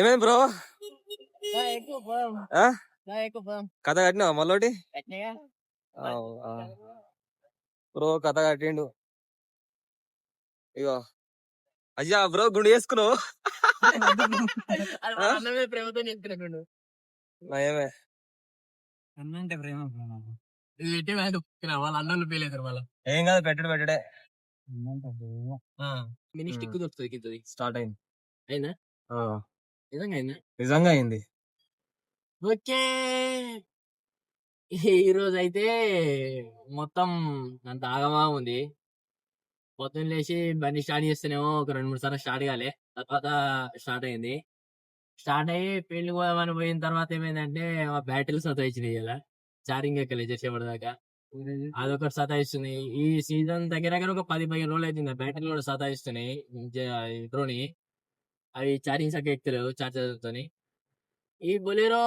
ఏమేం బ్రో? కథ కట్టినావా మళ్ళోటి కట్టినగా బ్రో కథ కట్టిండు. ఇగో. అయ్యా బ్రో గుండు వేసుకున్నావు ప్రేమతో చెప్తున్నాడు నయమే అన్నంటే ప్రేమ ఇది పెట్టి వేదు వాళ్ళ అన్నలు పేలేదు వాళ్ళ ఏం కాదు పెట్టడు పెట్టడే. మినీ స్టిక్ దొరుకుతుంది స్టార్ట్ అయింది. అయినా ఆ, నిజంగా అయింది ఓకే. ఈ రోజు అయితే మొత్తం అంత ఆగమా ఉంది పొద్దున్న లేచి బండి స్టార్ట్ చేస్తేనేమో ఒక రెండు మూడు సార్లు స్టార్ట్ కాలే. తర్వాత స్టార్ట్ అయింది స్టార్ట్ అయ్యి పెళ్ళి పోదామని పోయిన తర్వాత ఏమైందంటే మా బ్యాటరీలు సతాయించినాయి ఇలా చార్జింగ్ ఎక్కలే చేసేవాడు దాకా. అదొకటి సతాయిస్తుంది ఈ సీజన్ దగ్గర దగ్గర ఒక పది పదిహేను రోజులు అవుతుంది బ్యాటరీలు కూడా సతాయిస్తున్నాయి. డ్రోని అవి ఛార్జింగ్ సక్క ఎక్కుతలేవు చార్జర్తోని ఈ బొలేరో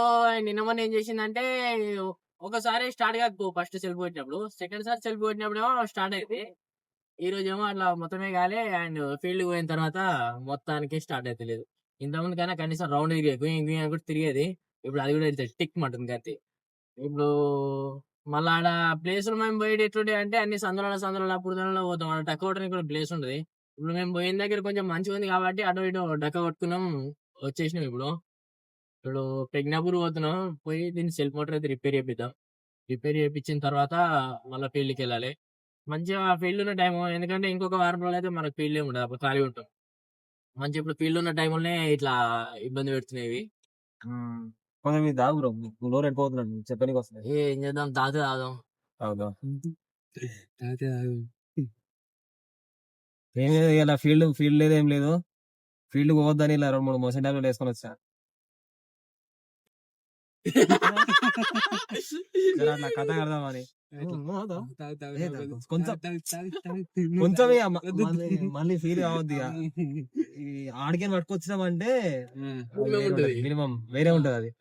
నిన్న మొన్న ఏం చేసిందంటే ఒకసారి స్టార్ట్ కాకపో ఫస్ట్ సెల్ఫ్ కొట్టినప్పుడు. సెకండ్ సారి సెల్ఫ్ కొట్టినప్పుడు ఏమో స్టార్ట్ అయింది. ఈ రోజు ఏమో అట్లా మొత్తమే కాలే అండ్ ఫీల్డ్ పోయిన తర్వాత మొత్తానికి స్టార్ట్ అయితే లేదు ఇంతకుముందు కన్నా కనీసం రౌండ్ తిరిగేది గుయ్యి కూడా తిరిగేది. ఇప్పుడు అది కూడా వెళ్తాయి టిక్ మంటుంది కత్తి ఇప్పుడు మళ్ళీ ఆడ ప్లేసులు మేము బయట ఎట్లుంటాయి అంటే అన్ని సందులలో సందులలో పుడుదలలో పోతాం. ఆడ టక్ అవడానికి కూడా ప్లేస్ ఉంటుంది ఇప్పుడు మేము పోయిన దగ్గర కొంచెం మంచిగా ఉంది కాబట్టి అటు ఇటు డక్క కొట్టుకున్నాం. వచ్చేసినాం ఇప్పుడు. ఇప్పుడు ప్రజ్ఞాపూర్ పోతున్నాం. పోయి దీన్ని సెల్ఫ్ మోటార్ అయితే రిపేర్ చేపిద్దాం. రిపేర్ చేయించిన తర్వాత మళ్ళీ ఫీల్డ్కి వెళ్ళాలి. మంచిగా ఫీల్డ్ ఉన్న టైం ఎందుకంటే ఇంకొక వారం రోజులు అయితే మనకు ఫీల్డ్ ఉండదు. అప్పుడు ఖాళీ ఉంటాం. మంచి ఇప్పుడు ఫీల్డ్ ఉన్న టైంలోనే ఇట్లా ఇబ్బంది పెడుతున్నాయి కొంచెం ఇది దాగు బ్రో. నోరు ఎండిపోతున్నాడు చెప్పడానికి వస్తుంది ఏ ఏం చేద్దాం? తాత తాదాం అవునా ఏం లేదు ఇలా ఫీల్డ్ ఫీల్డ్ లేదు ఏం లేదు. ఫీల్డ్ పోవద్దని ఇలా రెండు మూడు మోషన్ టాబ్లెట్ వేసుకొని వచ్చా. అట్లా కథ కడదామని కొంచెం కొంచెం మళ్ళీ- ఫీల్ కావద్దు ఆడికని పట్టుకొచ్చినామంటే. మినిమం వేరే ఉంటది అది.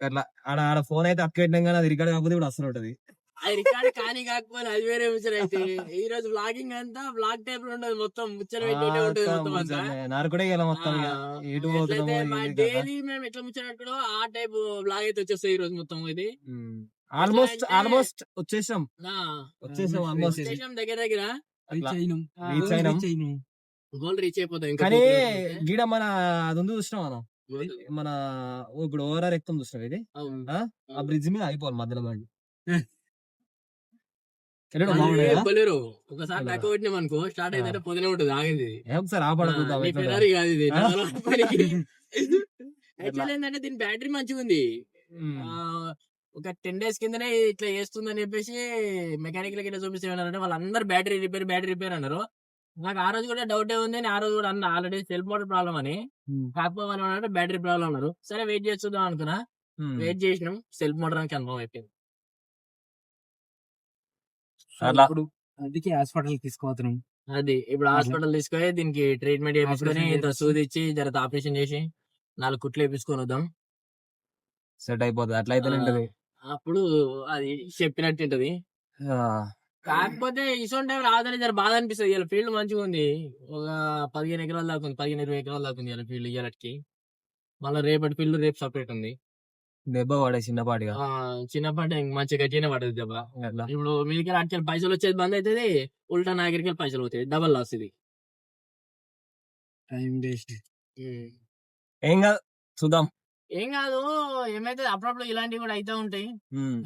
అట్లా ఆడ ఆడ ఫోన్ అయితే అక్క పెట్టినాం కానీ అది రికార్డ్ కాకపోతే ఇప్పుడు అసలు ఉంటది. అది రికార్డ్ కానీ కాకపోతే అది వేరే ముచ్చట అయితే. ఈ రోజు వ్లాగింగ్ అంతా వ్లాగ్ టైప్లో ఉండదు మొత్తం ముచ్చట పెట్టినే ఉంటది మొత్తం అంతా. డైలీ మేము ఎట్లా ముచ్చట ఆ టైప్ వ్లాగ్ అయితే వచ్చేస్తాయి ఈ రోజు మొత్తం ఇది ఆల్మోస్ట్ ఆల్మోస్ట్ వచ్చేసాం. వచ్చేసాం ఆల్మోస్ట్ స్టేషన్ దగ్గర దగ్గర. Reach అయినాం. గోల్ రీచ్ అయిపోతాం కానీ. గీడ మన అది ఉంది చూసినాం మనం. మన ఇప్పుడు ఓవరాల్ ఎక్కుతుంది చూసినాం ఇది. ఆ? బ్రిడ్జ్ మీద అయిపోవాలి మధ్యలో బండి ఒకసారి. టక్క కొట్టినాం అనుకో స్టార్ట్ అయితే పొద్దునే ఉంటుంది ఆగింది ఒకసారి ఆపడ ఆ, చూద్దాం నీ ఎట్లుంటుందో. ఫెరారీ కాదు ఇది ఆ? నార్మల్ పనికి. ఎట్లా? యాక్చువల్ ఏంటంటే దీని బ్యాటరీ మంచిగా ఉంది ఒక టెన్ డేస్ కిందనే ఇట్లా చేస్తుందని చెప్పేసి మెకానికల్ కింద చూపిస్తే ఏమన్నారంటే వాళ్ళందరూ బ్యాటరీ రిపేర్ బ్యాటరీ రిపేర్ అన్నారు నాకు ఆ రోజు కూడా డౌట్ ఉంది అని ఆ రోజు కూడా అన్న ఆల్రెడీ సెల్ఫ్ మోటార్ ప్రాబ్లం అని. కాకపోతే బ్యాటరీ ప్రాబ్లం అన్నారు సరే వెయిట్ చేసి చూద్దాం అనుకున్నా. వెయిట్ చేసినాం సెల్ఫ్ మోటార్ అని కన్ఫర్మ్ అయిపోయింది ఇప్పుడు అందుకే హాస్పిటల్ తీసుకోవతున్నాం అది ఇప్పుడు హాస్పిటల్ తీసుకొని దీనికి ట్రీట్మెంట్ చేయించుకొని Operation ఇంత. సూది ఇచ్చి జర ఆపరేషన్ చేసి నాలుగు కుట్లు వేపించుకొని వద్దాం. సెట్ అయిపోతుంది అట్లా అయితేనే ఆ. ఉంటది. అప్పుడు అది చెప్పినట్టు ఉంటది. కాకపోతే ఇసొంటి టైం రాదని జర బాధ అనిపిస్తుంది. ఇలా ఫీల్డ్ మంచిగా ఉంది. ఒక పదిహేను ఎకరాలు దాకా ఉంది పదిహేను ఇరవై ఎకరాలు దాకా ఉంది ఇలా ఫీల్డ్ ఇయ్యాలకి మళ్ళీ రేపటి ఫీల్డ్ రేపు సపరేట్ ఉంది. దెబ్బ పడే చిన్నపాటిగా ఆ చిన్నపాటి ఇంక మంచిగా గట్టిగానే పడదు దెబ్బ. ఇప్పుడు మీదకి అట్లా పైసలు వచ్చేది బంద్ అవుతుంది ఉల్టా నా దగ్గరికి పైసలు పోతాయి. డబల్ లాస్ ఇది. Time waste. ఏం కాదు చూద్దాం. ఏం కాదు ఏమైతే అప్పుడప్పుడు ఇలాంటివి కూడా అయితే ఉంటాయి.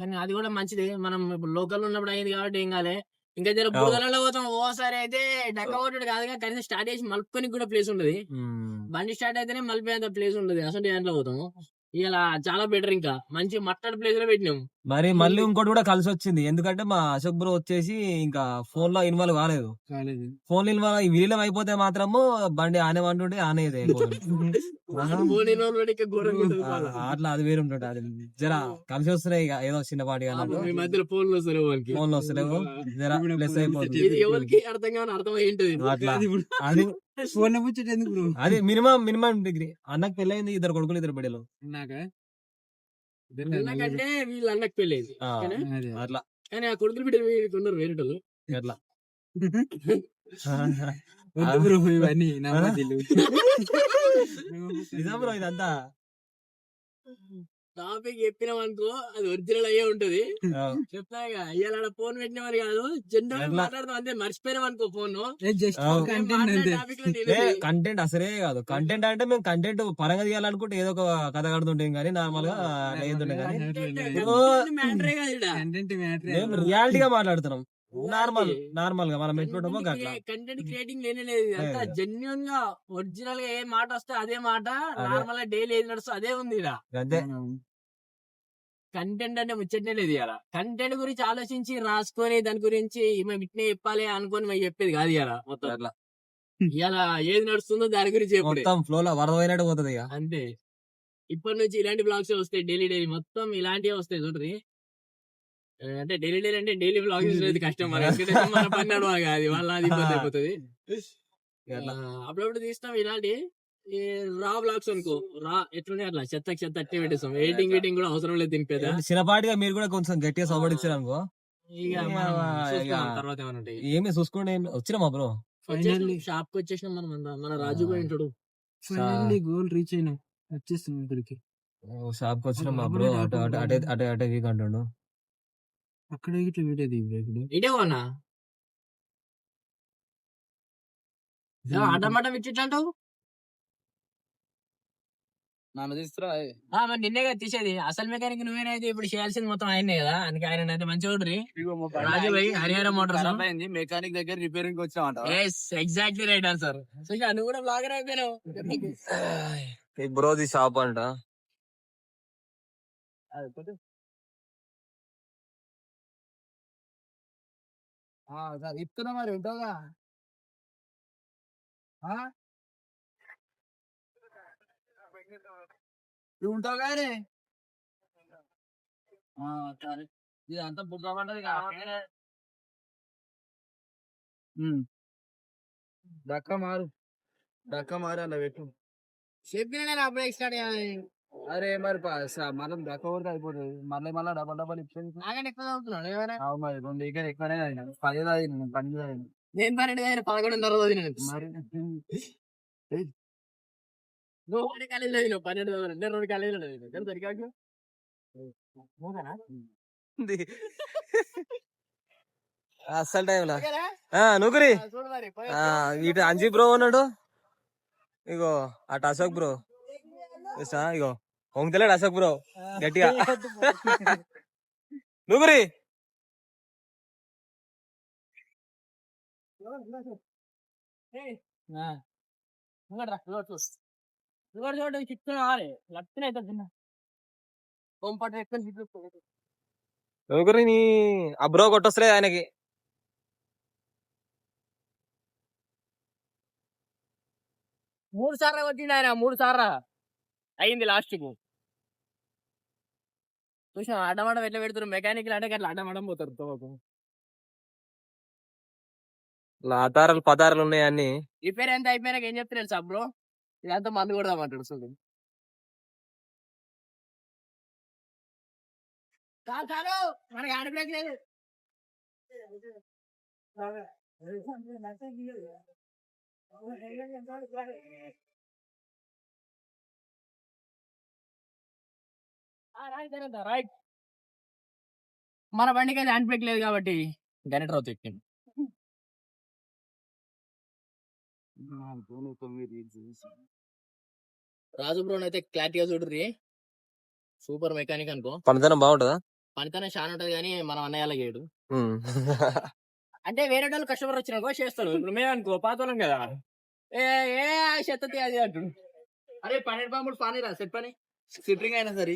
కానీ అది కూడా మంచిదే. మనం ఇప్పుడు లోకల్ ఉన్నప్పుడు అయింది కాబట్టి ఏం కాలే ఇంకా జర. బురదలలో పోతాం ఓసారి అయితే డక్క కొట్టుడు కాదుగా కనీసం స్టార్ట్ చేసి మలుపుకొని కూడా ప్లేస్ ఉండదు. బండి స్టార్ట్ అయితేనే మలిపేంత ప్లేస్ ఉండదు. అసలు దాంట్లో పోతాము? ఇలా చాలా బెటర్ ఇంకా. మంచి మట్టడి ప్లేస్లో పెట్టినాం. మరి మళ్ళీ ఇంకోటి కూడా కలిసి వచ్చింది ఎందుకంటే మా అశోక్ బ్రో వచ్చేసి ఇంకా ఫోన్లో ఇన్వాల్వ్ కాలేదు. కాలేదు. ఫోన్ ఇన్వాల్వ్ విలీనం అయిపోతే మాత్రము బండి ఆనే అంటుంటే ఇంకా ఘోరంగా ఉంటుంది మళ్ళా. అట్లా అది వేరు ఉంటుంది అది. జర కలిసి వస్తున్నాయి ఇక ఏదో చిన్నపాటి పాపం మీ మధ్యలో ఫోన్లు వస్తారు వాళ్ళకి. ఫోన్లో వస్తలేవు. జర ఇప్పుడు ప్లస్ phone అయిపోతుంది. ఇది ఎవరికి అర్థం కాని అర్థం అయి ఉంటుంది. అట్లా. అది ఇప్పుడు అది ఫోన్ ముచ్చట ఎందుకు బ్రో? అది మినిమం మినిమం డిగ్రీ. అన్నకు పెళ్ళైంది ఇద్దరు కొడుకులు ఇద్దరు బిడ్డలు. నాక ఎందుకంటే వీళ్ళు అన్నకు పెళ్ళేది? అట్లా. కానీ ఆ కొడుకులు బిడ్డ ఉన్నారు వేరేటోళ్ళు అట్లా బ్రో ఇవన్నీ నమ్మదిల్లు నిజం బ్రో ఇదంతా. టాపిక్ చెప్పినాం అనుకో అది ఒరిజినల్ అయ్యే ఉంటది. చెప్తాగా ఇవాళ ఫోన్ పెట్టినవారు కాదు జనరల్? మాట్లాడదాం అంతే మర్చిపోయినాం అనుకో ఫోన్. కంటెంట్ అసలే కాదు. కంటెంట్ అంటే మేము కంటెంట్ పరంగా తీయాలనుకుంటే ఏదో ఒక కథ కడుతుంటాం కానీ నార్మల్గా లేదుండే కానీ. మాట్లాడుతున్నాం. నార్మల్ నార్మల్గా మనం అట్లా కంటెంట్ క్రియేటింగ్ లేనే లేదు అంతా. జెన్యున్గా ఒరిజినల్గా ఏ మాట వస్తే అదే మాట నార్మల్గా డైలీ ఏది నడుస్తూ అదే ఉంది అంతే కంటెంట్ అంటే ముచ్చటనే లేదు ఇలా కంటెంట్ గురించి ఆలోచించి రాసుకొని దాని గురించి మేము ఇట్నే చెప్పాలి అనుకొని మేము చెప్పేది కాదు ఇలా మొత్తం. అట్లా. ఇలా ఏది నడుస్తుందో దాని గురించి చెప్పుడే మొత్తం ఫ్లో లో వరద పోయినట్టు పోతుంది ఇక. అంతే. ఇప్పటి నుంచి ఇలాంటి బ్లాగ్స్ వస్తాయి డైలీ డైలీ మొత్తం ఇలాంటివే వస్తాయి చూడ్రి. అంటే డైలీ డైలీ అంటే డైలీ బ్లాగ్ చూసేది కష్టం మరి. ఎందుకంటే మన పని నడవాలి అది. వాళ్ళ అది ఇబ్బంది అయిపోతుంది. అప్పుడప్పుడు తీస్తాం ఇలాంటి ఈ రా బ్లాగ్స్ అనుకో. రా ఎట్లుండే అట్లా చెత్త చెత్త అట్టే పెట్టేస్తాం. ఎడిటింగ్ ఎడిటింగ్ కూడా అవసరం లేదు తినిపేదా చిన్నపాటిగా మీరు కూడా కొంచెం గట్టిగా సపోర్ట్ ఇచ్చారు అనుకో. మనం తర్వాత ఏమైనా ఉంటాయి. ఏమి చూసుకోండి. వచ్చినామా బ్రో Finally. షాప్కి వచ్చేసినాం మనం. మన రాజు పోయి ఉంటాడు ఫైనల్లీ గోల్ రీచ్ అయినా. వచ్చేస్తుంది ఇక్కడికి. షాప్కి వచ్చినాం మా బ్రో అటు అటు అటే అటే అటే వీక్ అంటుండు. అక్కడ ఇట్లా వీడేది ఇక్కడ ఇటే అన్నా అడ్డమడ్డం ఇచ్చిట్లంటావు నన్ను తీసుకురా ఆ, మరి నిన్నే కదా తీసేది. అసలు మెకానిక్ నువ్వేనైతే ఇప్పుడు చేయాల్సింది మొత్తం ఆయనే కదా? అందుకే ఆయన అయితే మంచి చూడ్రి రాజు భాయ్ హరిహర మోటార్స్ అయింది మెకానిక్ దగ్గర repairing వచ్చినామంట yes exactly right answer. Susha నువ్వు కూడా బ్లాగర్ అయిపోయినావు. బ్రోది షాప్ అంట. ఇస్తున్నా మరి ఉంటావుగా నువ్వు ఉంటావు కానీ సరే. ఇదంతా బుగ్గ పడ్డది దక్క మారు. దక్క మారు అలా పెట్టు. చెప్పిన అప్పుడే స్టార్ట్ అరే మరి మనం దక్క కొడితే అయిపోతుంది. మళ్ళీ మళ్ళీ డబల్ డబల్ ఇచ్చేది. మరి రెండు ఇక్కడ ఎక్కువనే తాగినా పది తాగిన పన్నెండు తాగిన నేను పన్నెండు పదకొండున్నర చదివినాను మరి? నువ్వు ఒకటి కాలేజీలో పన్నెండు నేను రెండు కాలేజీలో అస్సలు టైం లా. ఓకేనా? నువ్వురి ఆ, చూడు మరి పోయి ఇటు అంజీ బ్రో ఉన్నాడు. ఇగో అటు అశోక్ బ్రో. ఇగో. తెలియడు అశోక్ బ్రో? గట్టిగా. నువ్వురి ఏయ్, ఇంకోటి రా, ఇంకోటి చూడు. ఇంకోటి చూడు, ఈ చిక్కుడు కావాలి. లత్తిన అవుతుంది చిన్న. కొంపటి ఎక్కువ చిక్కుడు. నువ్వురి నీ ఆ బ్రో కొట్టొస్తలే ఆయనకి. మూడు సార్లు కొట్టిండు ఆయన మూడు సార్లు. అయింది లాస్ట్కు చూసిన అడ్డమడం ఎట్లా పెడతారు మెకానిక్ అంటే అట్లా అడ్డమడం పోతారు తోకు ఆధారాలు పదారాలు ఉన్నాయి అన్ని? రిపేర్ ఎంత అయిపోయినాక ఏం చెప్తున్నారు సార్ బ్రో? ఇదంతా మందు కొడదామంటాడు చూడు చాలు మనకి హ్యాండ్ బ్రేక్ లేదు. రైట్ మన బండికి అయితే హ్యాండ్ బ్రేక్ లేదు కాబట్టి. గనెటర్ అవుతుంది ఎక్కింది రాజు బ్రోన్ అయితే క్లారిటీగా చూడరి సూపర్ మెకానిక్ అనుకో. పనితనం బాగుంటదా? పనితనం చాలా ఉంటది కానీ మనం అన్నయ్యలా చేయడు. అంటే వేరే వాళ్ళు కస్టమర్ వచ్చినాకో చేస్తాడు. ఇప్పుడు మేము అనుకో పాత వాళ్ళం కదా. ఏ ఏ చెత్తతి అది అంటు అరే పన్నెండు పాముడు పానీ రా సెట్ పని. సిట్రింగ్ అయినా సరే.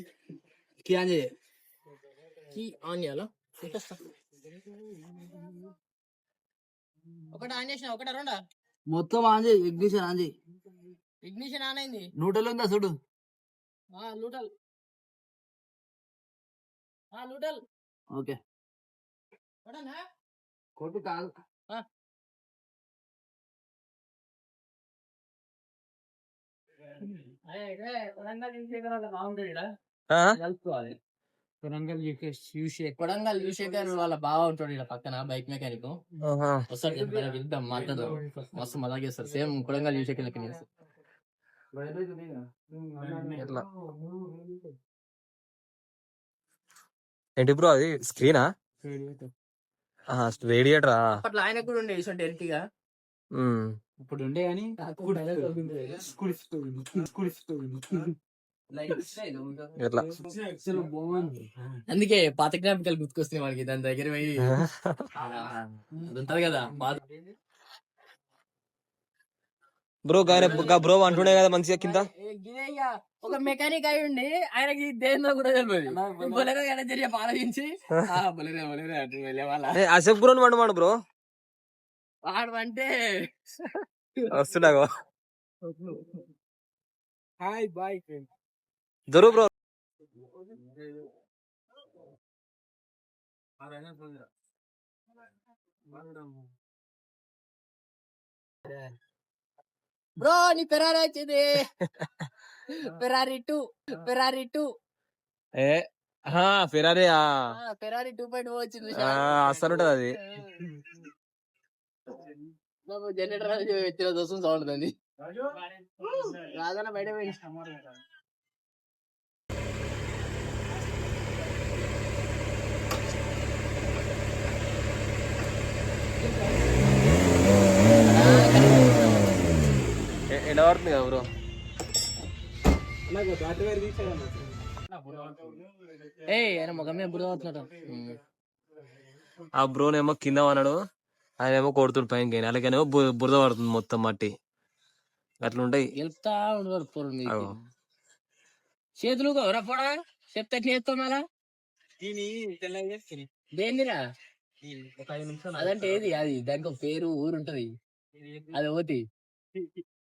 క్యాన్ చేయ కీ ఆన్ చేయాలా చూపిస్తా ఒకటి ఆన్ చేసిన ఒకటి రెండా? మొత్తం ఆన్ చేయి ఇగ్నిషన్ ఆన్ చేయి. ఇగ్నిషన్ ఆన్ అయింది. నూటలు ఉందా చూడు? ఆ లూటల్ ఆ లూటల్ ఓకే. కొట్టు కాదు అరే రే తెలంగాణ ఇంటి దగ్గర బాగుంటుంది ఈడ. ఆ? కలుపుకోవాలి. కొరంగల్ చూసే కొడంగల్ యువశేఖర్ వాళ్ళ బావ ఉంటాడు ఇక్కడ పక్కన బైక్ మెకానిక్. వస్తాడు మనం వెళ్దాం మాట్లాడదాం మస్తు మజా చేస్తారు సేమ్ కొడంగల్ యువశేఖర్ లెక్క ఎట్లా? ఏంటి బ్రో అది? స్క్రీనా? రేడియేటరా? అప్పట్లో ఆయన కూడా ఉండే ఇటువంటి ఎర్టిగా ఇప్పుడు ఉండే కానీ ఎట్లా? అందుకే పాత జ్ఞాపకాలు గుర్తుకొస్తున్నాయి మనకి దాని దగ్గర పోయి. అది ఉంటది కదా బ్రో గానే బ్రో అంటుండే కదా మంచిగా కింద. ఒక మెకానిక్ అయి ఉండి ఆయనకి దేనిలో కూడా తెలియదు. బొలెరో జరిగి ఆలోచించి ఆ బొలెరో బొలెరో అటు వెళ్ళే వాళ్ళ. ఏ, అశోక్ బ్రో వండమాడు బ్రో? వాడు అంటే వస్తున్నాగో హాయ్ బాయ్ దొరు బ్రో. బ్రో నీ ఫెరారీ వచ్చింది. ఫెరారీ టూ ఫెరారీ టూ ఏ ఫెరారీ ఫెరారీ టూ పాయింట్ వచ్చింది అస్సలు ఉంటది అది. జనరేటర్ వచ్చిన దోసం సౌండ్ అండి రాదన్న బయట ఎండ పడుతుంది కదా బ్రో ఏ ఆయన ముఖం మీద బురద అవుతున్నాడు ఆ బ్రోనేమో కింద అన్నాడు ఆయన ఏమో కొడుతుడు పైన అలాగేనేమో బురద పడుతుంది మొత్తం మట్టి. అట్లుంటాయి. గెలుపుతా ఉండదు పొరు. చేతులు గౌరా పోడా చెప్తే చేస్తాం మళ్ళా? దేనిరా? అదంటే ఏది? అది దానికి ఒక పేరు ఊరు ఉంటది. అది ఆ?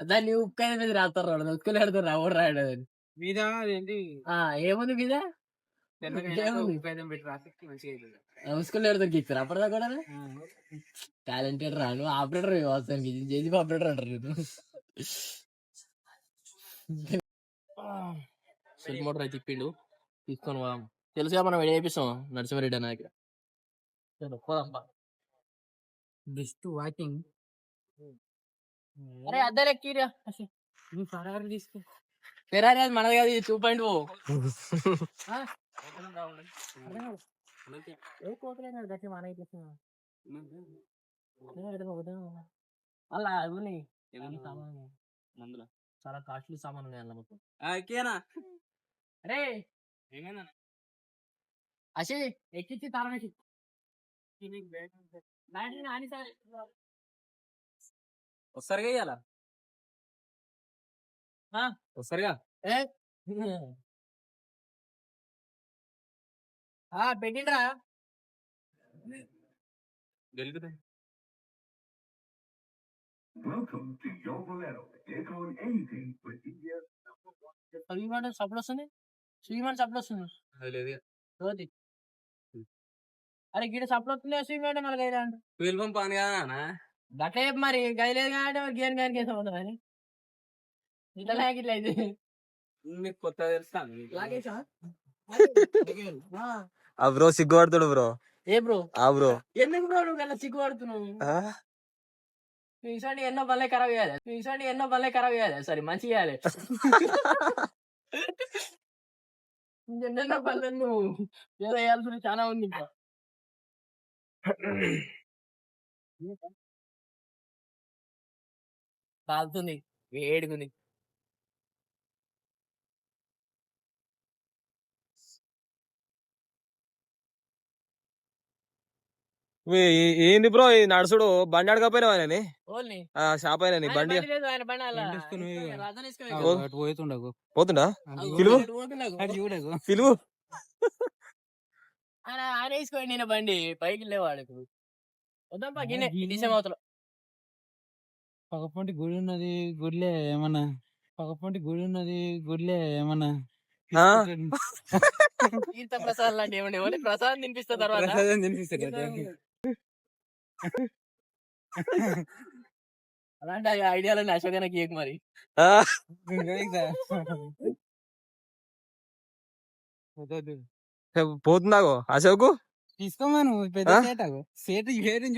దాన్ని ఉక్కైన మీద రాస్తారు రాడు ఉక్కులు రావడు రాయడు మీద ఏంటి ఆ, ఏముంది మీద. ఉసుకులు అప్పటిదా కూడా టాలెంటెడ్ రాను ఆపరేటర్ వ్యవస్థానికి జేజీ ఆపరేటర్ అంటారు నేను సెల్ మోటార్ అయితే తిప్పిండు తీసుకొని తెలుసుగా మనం వెడి చేపిస్తాం? నరసింహారెడ్డి అన్న దగ్గర. చలో, పోదాం బా. Best walking. అరే అద్దరే కీరా. నువ్వు ఫరారు తీసుకో. ఫెరారీ అది మనది కాదు టూ పాయింట్ ఓ అలా అది మందుల? చాలా కాస్ట్లీ సామాన్ ఉన్నాయి అలా కేనా? అరే! అసే వస్తారుగా ఇయ్యాల? ఆ. పెట్టిండ్రా. గెలుగుతాయి. సప్పుడు వస్తుంది స్వీమాన్ సప్పుడు వస్తుంది అది లేదు అరే గిడ సప్పుడు వస్తుంది స్వీమాన్ మళ్ళీ గైడ్ అంట. ట్వెల్వ్ పంప్ అని కదా గట్ల మరి గది లేదు కాబట్టి గేర్ గారికి వేసా ఉంటుంది అని ఇట్లా లాగ ఇట్లా అయితే. నీకు కొత్త తెలుస్తా లాగేసా ఆ? బ్రో సిగ్గుపడుతుడు బ్రో. ఏ బ్రో? ఆ బ్రో. ఎందుకు బ్రో నువ్వు అలా సిగ్గుపడుతున్నావు? ఈసారి ఎన్నో బల్లే ఖరాబ్ చేయాలి. ఈసారి ఎన్నో బల్లే ఖరాబ్ చేయాలి. సరే మంచి చేయాలి. ఎన్నెన్నో బల్లె నువ్వు. ఏదో వేయాల్సిన చాలా ఉంది ఇంకా. కాలుతుంది వేడిగుంది. ఏంది బ్రో? ఈ నడుచుడు బండి అడగపోయినావు ఆయనని ఓన్లీ. ఆ షాప్ అయినా ఆయన బండి? ఆయన పోతుండా? పిలువు. పిలువు ఆయన వేసుకోండి నేను బండి. పైకి లేవాడు ఇప్పుడు వద్దాం పా గిన్నె. డిసెం అవతల పక్కపొంటి గుడి ఉన్నది గుడిలే ఏమన్నా. పక్కపొంటి గుడి ఉన్నది గుడిలే ఏమన్నా. ఆ? తీర్థ ప్రసాద్ లాంటి ఏమండి ఓన్లీ ప్రసాదం తినిపిస్తా తర్వాత. ప్రసాదం. అలాంటి ఐడియాలన్నీ అశోక్ కేక్ మరి. ఆ, పోతుందాగో అశోకు? తీసుకోమను పెద్ద? సేట్ ఏడు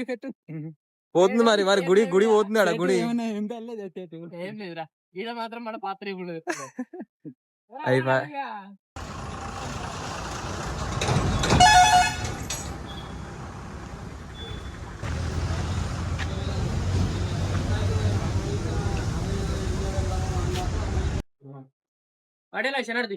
పోతుంది మరి మరి గుడి గుడి పోతుంది ఆడ గుడి? ఏమన్నా ఏం లేదురా. ఈడ మాత్రం మన పాత్ర ఇప్పుడు అయిపా అడేలా శనార్థి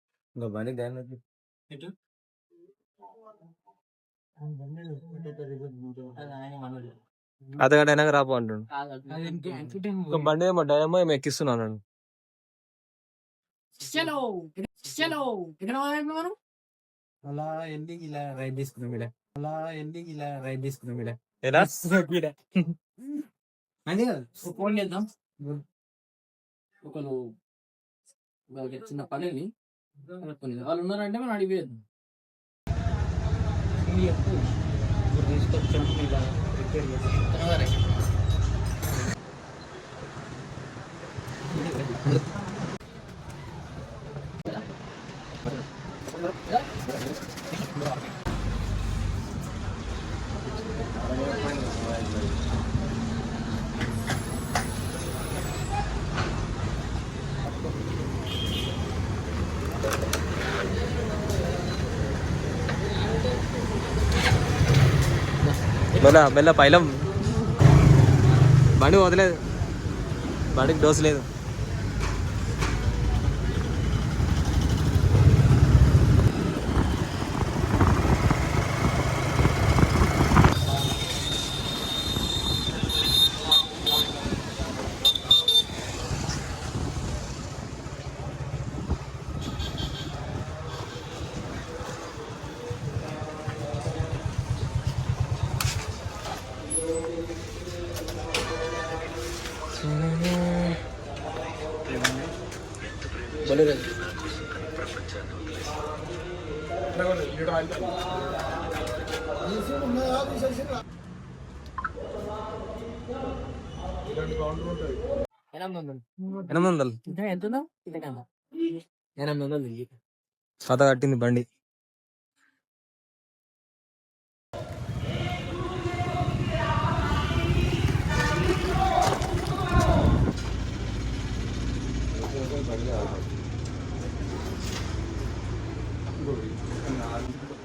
మరి. ఎటు? అది ఆయన మనోడు. అతగంట రాపో అంటుండు బండి ఏమో డైనమో ఏమో ఎక్కిస్తున్నాను చలో చలో ఇక్కడ పోదాం మనం అలా ఇలా తీసుకున్నాం ఇలా తీసుకున్నాం ఎలా అది ఫోన్ చేద్దాం చిన్న పనిని అనుకుని వాళ్ళు ఉన్నారంటే మనం అడిగేద్దాం ఇది చెప్పు. ఇప్పుడు తీసుకొచ్చాం ఇలా రిపేర్ చేస్తాం మెల్ల మెల్ల పైలం. బండి వదిలేదు. బండికి డోసు లేదు. ఎనిమిది వందలు ఎనిమిది వందలు. ఇంకా ఎంత ఉందా ఇంతకన్నా ఎనిమిది వందలు ఉంది. కథ కట్టింది బండి. ضروري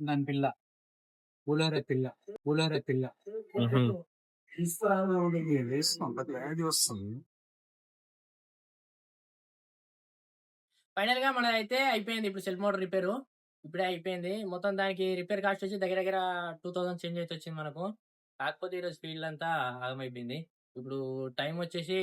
దాని పిల్ల పూలరే పిల్ల పూలరే పిల్ల ఫైనల్గా మనది అయితే అయిపోయింది ఇప్పుడు సెల్ఫ్ మోటార్ రిపేర్ ఇప్పుడే అయిపోయింది. మొత్తం దానికి రిపేర్ కాస్ట్ వచ్చి దగ్గర దగ్గర టూ థౌసండ్ చేంజ్ అయితే వచ్చింది మనకు. కాకపోతే ఈరోజు ఫీల్డ్ అంతా ఆగమైపోయింది. ఇప్పుడు టైం వచ్చేసి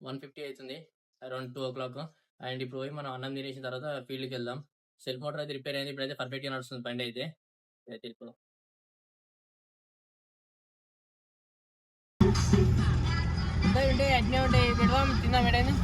వన్ ఫిఫ్టీ అవుతుంది around two o'clock. And ఇప్పుడు పోయి మనం అన్నం తినేసిన తర్వాత ఫీల్డ్కి వెళ్దాం. సెల్ఫ్ మోటార్ అయితే రిపేర్ అయింది. ఇప్పుడైతే పర్ఫెక్ట్గా నడుస్తుంది బండి అయితే. అయితే ఇప్పుడు ఉంటాయి ఉంటాయి. అట్నే ఉంటాయి. పెడదాం తిందాం ఎడైనా